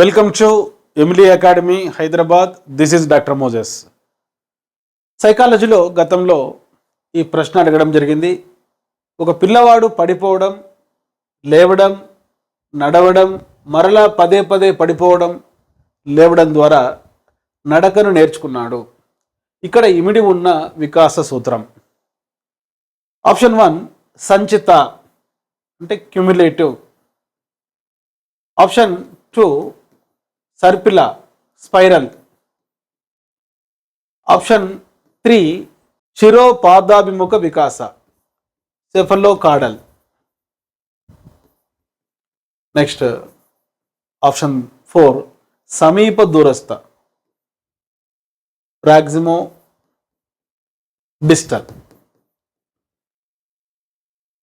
Welcome to Emily academy Hyderabad this is doctor Moses సైకాలజీలో గతంలో ఈ ప్రశ్న అడగడం జరిగింది. ఒక పిల్లవాడు పడిపోవడం లేవడం నడవడం మరలా పదే పదే పడిపోవడం లేవడం ద్వారా నడకను నేర్చుకున్నాడు. ఇక్కడ ఇమిడి ఉన్న వికాస సూత్రం. ఆప్షన్ వన్ సంచిత అంటే క్యుములేటివ్. ఆప్షన్ టూ సర్పిల స్పైరల్. ఆప్షన్ త్రీ శిరోపాదాభిముఖ వికాస. Cephalocaudal. Next option four సమీప దూరస్థ. ప్రాక్సిమో డిస్టల్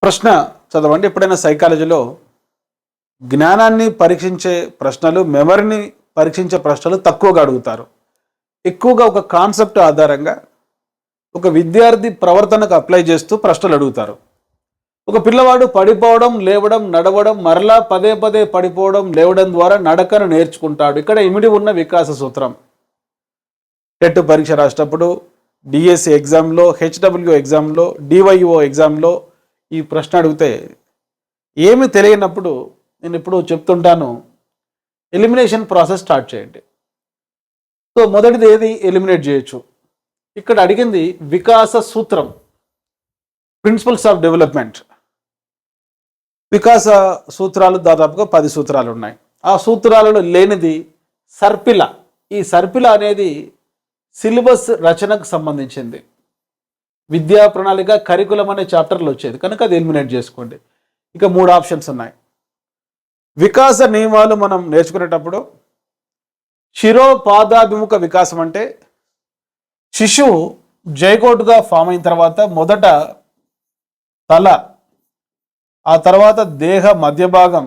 ప్రశ్న చదవండి. ఎప్పుడైనా సైకాలజీలో జ్ఞానాన్ని పరీక్షించే ప్రశ్నలు మెమరీని పరీక్షించే ప్రశ్నలు తక్కువగా అడుగుతారు. ఎక్కువగా ఒక కాన్సెప్ట్ ఆధారంగా ఒక విద్యార్థి ప్రవర్తనకు అప్లై చేస్తూ ప్రశ్నలు అడుగుతారు. ఒక పిల్లవాడు పడిపోవడం లేవడం నడవడం మరలా పదే పదే పడిపోవడం లేవడం ద్వారా నడకను నేర్చుకుంటాడు. ఇక్కడ ఇమిడి ఉన్న వికాస సూత్రం. టెట్ పరీక్ష రాసేటప్పుడు డిఎస్సి ఎగ్జామ్లో హెచ్డబ్ల్యూ ఎగ్జామ్లో డివైఓ ఎగ్జామ్లో ఈ ప్రశ్న అడిగితే ఏమి తెలియనప్పుడు నేను ఇప్పుడు చెప్తుంటాను ఎలిమినేషన్ ప్రాసెస్ స్టార్ట్ చేయండి. సో మొదటిది ఏది? ఎలిమినేట్ చేయొచ్చు. ఇక్కడ అడిగింది వికాస సూత్రం. ప్రిన్సిపల్స్ ఆఫ్ డెవలప్మెంట్ వికాస సూత్రాలు దాదాపుగా పది సూత్రాలు ఉన్నాయి. ఆ సూత్రాలలో లేనిది సర్పిల. ఈ సర్పిల అనేది సిలబస్ రచనకు సంబంధించింది. విద్యా ప్రణాళిక కరికులం అనే చాప్టర్లు వచ్చేది. కనుక అది ఎలిమినేట్ చేసుకోండి. ఇక మూడు ఆప్షన్స్ ఉన్నాయి. వికాస నియమాలు మనం నేర్చుకునేటప్పుడు శిరోపాదాభిముఖ వికాసం అంటే శిశువు జైకోటుగా ఫామ్ అయిన తర్వాత మొదట తల ఆ తర్వాత దేహ మధ్య భాగం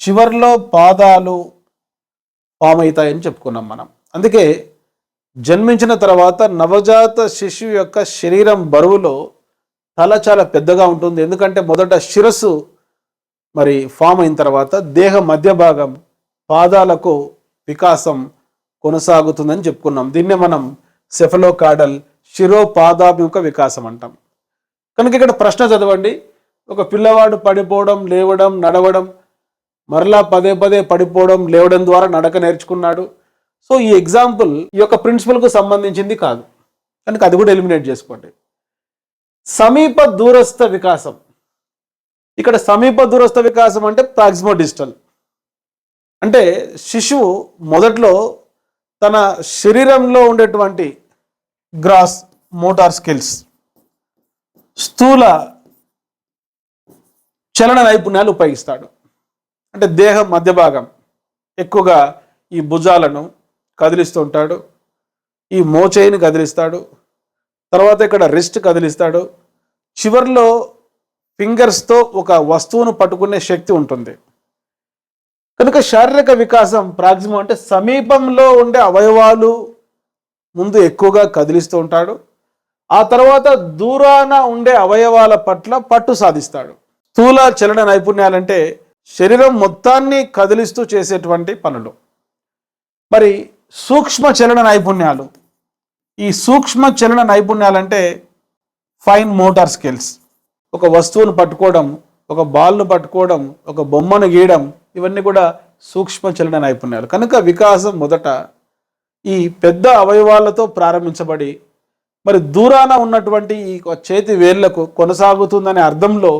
చివర్లో పాదాలు ఫామ్ అవుతాయని చెప్పుకున్నాం మనం. అందుకే జన్మించిన తర్వాత నవజాత శిశువు యొక్క శరీరం బరువులో తల చాలా పెద్దగా ఉంటుంది. ఎందుకంటే మొదట శిరస్సు మరి ఫామ్ అయిన తర్వాత దేహ మధ్య భాగం పాదాలకు వికాసం కొనసాగుతుందని చెప్పుకున్నాం. దీన్నే మనం సెఫలోకాడల్ శిరోపాదాభిముఖ వికాసం అంటాం. కనుక ఇక్కడ ప్రశ్న చదవండి. ఒక పిల్లవాడు పడిపోవడం లేవడం నడవడం మరలా పదే పదే పడిపోవడం లేవడం ద్వారా నడక నేర్చుకున్నాడు. సో ఈ ఎగ్జాంపుల్ ఈ యొక్క ప్రిన్సిపల్కు సంబంధించింది కాదు. కనుక అది కూడా ఎలిమినేట్ చేసుకోండి. సమీప దూరస్థ వికాసం. ఇక్కడ సమీప దూరస్థ వికాసం అంటే ప్రాక్సిమో డిజిటల్. అంటే శిశువు మొదట్లో తన శరీరంలో ఉండేటువంటి గ్రాస్ మోటార్ స్కిల్స్ స్థూల చలన నైపుణ్యాలు ఉపయోగిస్తాడు. అంటే దేహం మధ్య భాగం ఎక్కువగా ఈ భుజాలను కదిలిస్తూ ఉంటాడు ఈ మోచేయిని కదిలిస్తాడు తర్వాత ఇక్కడ రిస్ట్ కదిలిస్తాడు. చివర్లో ఫింగర్స్తో ఒక వస్తువును పట్టుకునే శక్తి ఉంటుంది. కనుక శారీరక వికాసం ప్రాక్సిమం అంటే సమీపంలో ఉండే అవయవాలు ముందు ఎక్కువగా కదిలిస్తూ ఉంటాడు. ఆ తర్వాత దూరాన ఉండే అవయవాల పట్ల పట్టు సాధిస్తాడు. స్థూల చలన నైపుణ్యాలంటే శరీరం మొత్తాన్ని కదిలిస్తూ చేసేటువంటి పనులు. మరి సూక్ష్మ చలన నైపుణ్యాలు. ఈ సూక్ష్మ చలన నైపుణ్యాలంటే ఫైన్ మోటార్ స్కిల్స్ ఒక వస్తువును పట్టుకోవడం ఒక బాల్ను పట్టుకోవడం ఒక బొమ్మను గీయడం ఇవన్నీ కూడా సూక్ష్మ చలన నైపుణ్యాలు. కనుక వికాసం మొదట ఈ పెద్ద అవయవాలతో ప్రారంభించబడి మరి దూరాన ఉన్నటువంటి ఈ చేతి వేళ్ళకు కొనసాగుతుందనే అర్థంలో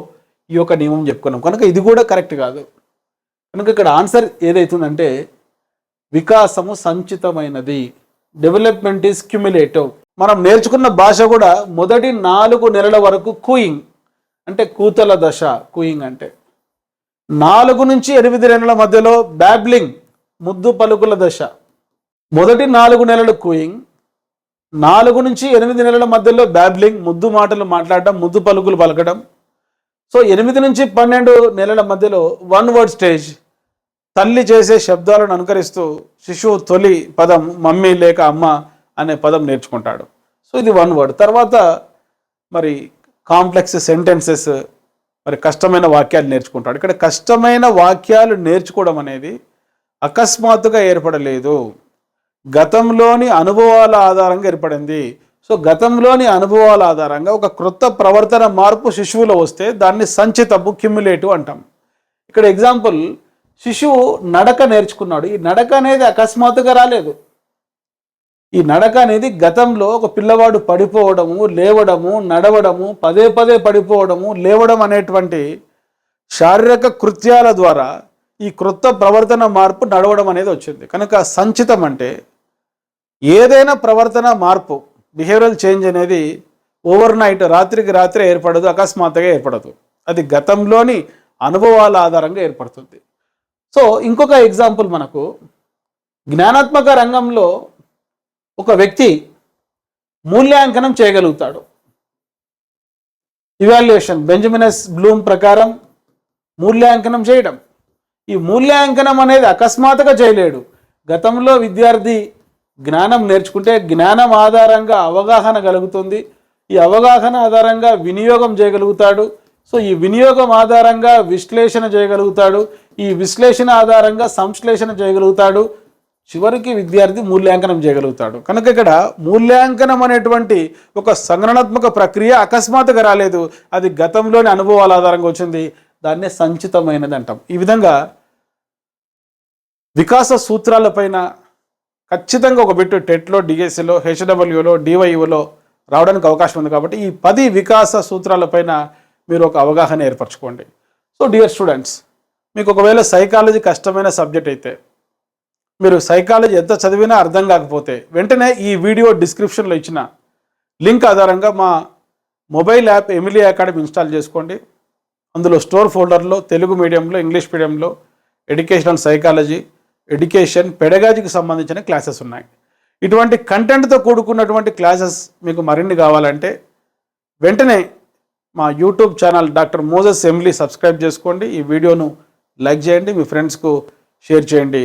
ఈ యొక్క నియమం చెప్పుకున్నాం. కనుక ఇది కూడా కరెక్ట్ కాదు. కనుక ఇక్కడ ఆన్సర్ ఏదైతుందంటే వికాసము సంచితమైనది. Development is cumulative. మనం నేర్చుకున్న భాష కూడా మొదటి నాలుగు నెలల వరకు కూయింగ్. అంటే కూతల దశ కూయింగ్ అంటే. నాలుగు నుంచి ఎనిమిది నెలల మధ్యలో బ్యాబ్లింగ్ ముద్దు పలుకుల దశ. మొదటి నాలుగు నెలలు కూయింగ్ నాలుగు నుంచి ఎనిమిది నెలల మధ్యలో బ్యాబ్లింగ్ ముద్దు మాటలు మాట్లాడడం ముద్దు పలుకులు పలకడం. సో ఎనిమిది నుంచి పన్నెండు నెలల మధ్యలో వన్ వర్డ్ స్టేజ్ తల్లి చేసే శబ్దాలను అనుకరిస్తూ శిశువు తొలి పదం మమ్మీ లేక అమ్మ అనే పదం నేర్చుకుంటాడు. సో ఇది వన్ వర్డ్. తర్వాత మరి కాంప్లెక్స్ సెంటెన్సెస్ మరి కష్టమైన వాక్యాలు నేర్చుకుంటాడు. ఇక్కడ కష్టమైన వాక్యాలు నేర్చుకోవడం అనేది అకస్మాత్తుగా ఏర్పడలేదు. గతంలోని అనుభవాల ఆధారంగా ఏర్పడింది. సో గతంలోని అనుభవాల ఆధారంగా ఒక క్రొత్త ప్రవర్తన మార్పు శిశువులో వస్తే దాన్ని సంచితపు క్యుములేటివ్ అంటాం. ఇక్కడ ఎగ్జాంపుల్ శిశువు నడక నేర్చుకున్నాడు. ఈ నడక అనేది అకస్మాత్తుగా రాలేదు. ఈ నడక అనేది గతంలో ఒక పిల్లవాడు పడిపోవడము లేవడము నడవడము పదే పదే పడిపోవడము లేవడం అనేటువంటి శారీరక కృత్యాల ద్వారా ఈ క్రొత్త ప్రవర్తన మార్పు నడవడం అనేది వచ్చింది. కనుక సంచితం అంటే ఏదైనా ప్రవర్తన మార్పు బిహేవియరల్ చేంజ్ అనేది ఓవర్ నైట్ రాత్రికి రాత్రి ఏర్పడదు అకస్మాత్తుగా ఏర్పడదు. అది గతంలోని అనుభవాల ఆధారంగా ఏర్పడుతుంది. సో ఇంకొక ఎగ్జాంపుల్ మనకు జ్ఞానాత్మక రంగంలో ఒక వ్యక్తి మూల్యాంకనం చేయగలుగుతాడు. ఇవాల్యుయేషన్ బెంజమినస్ బ్లూమ్ ప్రకారం మూల్యాంకనం చేయడం. ఈ మూల్యాంకనం అనేది అకస్మాత్తుగా చేయలేడు. గతంలో విద్యార్థి జ్ఞానం నేర్చుకుంటే జ్ఞానం ఆధారంగా అవగాహన కలుగుతుంది. ఈ అవగాహన ఆధారంగా వినియోగం చేయగలుగుతాడు. సో ఈ వినియోగం ఆధారంగా విశ్లేషణ చేయగలుగుతాడు. ఈ విశ్లేషణ ఆధారంగా సంశ్లేషణ చేయగలుగుతాడు. చివరికి విద్యార్థి మూల్యాంకనం చేయగలుగుతాడు. కనుక ఇక్కడ మూల్యాంకనం అనేటువంటి ఒక సంగణనాత్మక ప్రక్రియ అకస్మాత్తుగా రాలేదు. అది గతంలోని అనుభవాల ఆధారంగా వచ్చింది. దాన్నే సంచితమైనది అంటాం ఈ విధంగా వికాస సూత్రాలపైన ఖచ్చితంగా ఒక బిట్టు టెట్లో డిఎస్సిలో హెచ్డబ్ల్యూలో డివైఓలో రావడానికి అవకాశం ఉంది కాబట్టి ఈ పది వికాస సూత్రాలపైన మీరు ఒక అవగాహన ఏర్పరచుకోండి. సో డియర్ స్టూడెంట్స్ మీకు ఒకవేళ సైకాలజీ కష్టమైన సబ్జెక్ట్ అయితే మీరు సైకాలజీ ఎంత చదివినా అర్థం కాకపోతే వెంటనే ఈ వీడియో డిస్క్రిప్షన్లో ఇచ్చిన లింక్ ఆధారంగా మా mobile app Emily academy install చేసుకోండి. అందులో స్టోర్ ఫోల్డర్లో తెలుగు మీడియంలో ఇంగ్లీష్ మీడియంలో ఎడ్యుకేషనల్ సైకాలజీ ఎడ్యుకేషన్ పెడగాజీకి సంబంధించిన క్లాసెస్ ఉన్నాయి. ఇటువంటి కంటెంట్తో కూడుకున్నటువంటి క్లాసెస్ మీకు మరిన్ని కావాలంటే వెంటనే మా YouTube channel doctor Moses Emily subscribe చేసుకోండి. ఈ వీడియోను లైక్ చేయండి. మీ ఫ్రెండ్స్కు షేర్ చేయండి.